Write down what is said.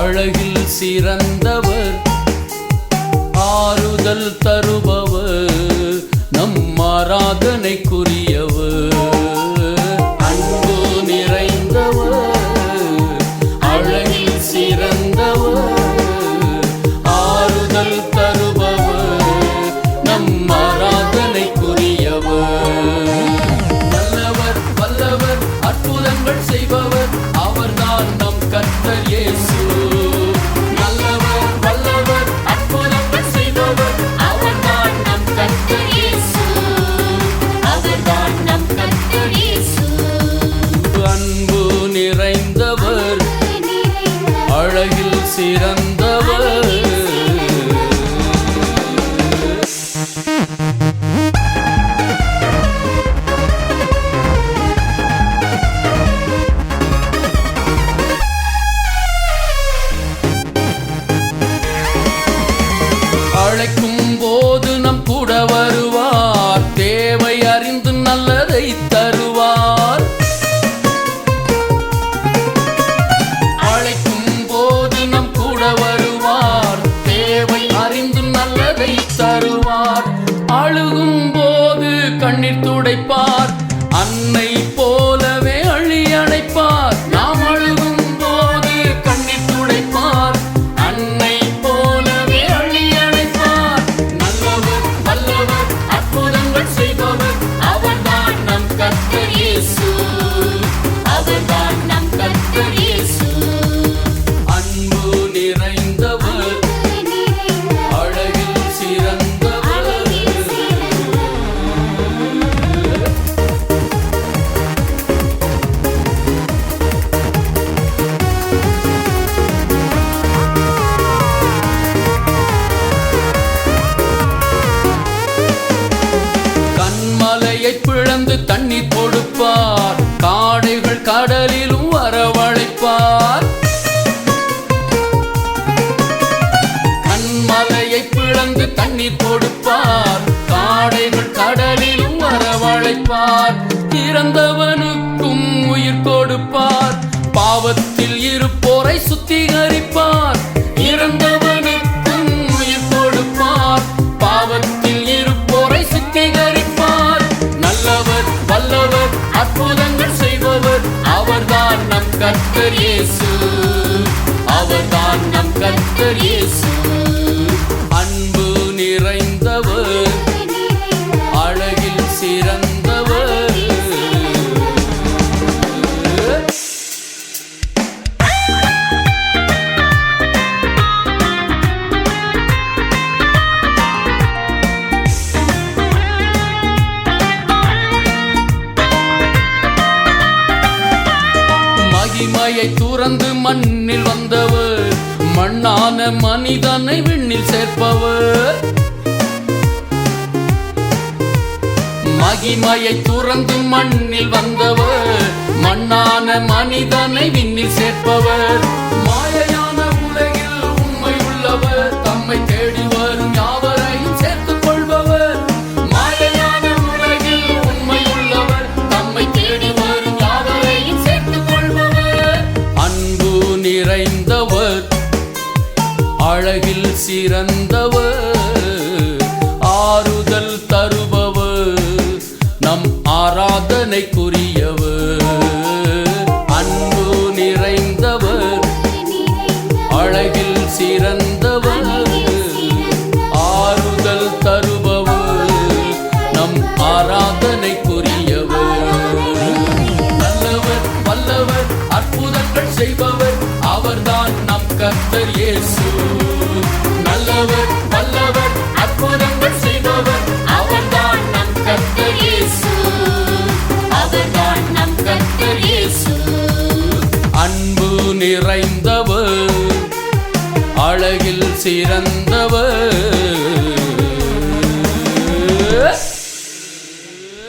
அழகில் சிறந்தவர் ஆறுதல் தருபவர். நம் ஆராதனைக்குரிய கண்மலையை பிழந்து தண்ணீர் கொடுப்பார். காடைகள் கடலிலும் வரவழைப்பார். கண்மலையை பிழந்து தண்ணீர் கொடுப்பார். காடைகள் கடலிலும் வரவழைப்பார். இறந்தவனுக்கும் உயிர் கொடுப்பார். பாவத்தில் இருப்போரை சுத்திகரிப்பார். இறந்தவன் கர்த்தர் இயேசு. அவர்தான் நம் கர்த்தர் இயேசு. மகிமையை துறந்து மண்ணில் வந்தவர் மண்ணான மனிதனை விண்ணில் சேர்ப்பவர். மகிமையை துறந்து மண்ணில் வந்தவர் மண்ணான மனிதனை விண்ணில் சேர்ப்பவர். மாயையான கருணைக்குரியவர். அன்பு நிறைந்தவர். அழகில் சிறந்தவர். ஆறுதல் தருபவர். நம் ஆராதனைக்குரியவர். நல்லவர் வல்லவர் அற்புதங்கள் செய்பவர். அவர்தான் நம் கர்த்தர் இயேசு. நிறைந்தவர் அழகில் சிறந்தவர்.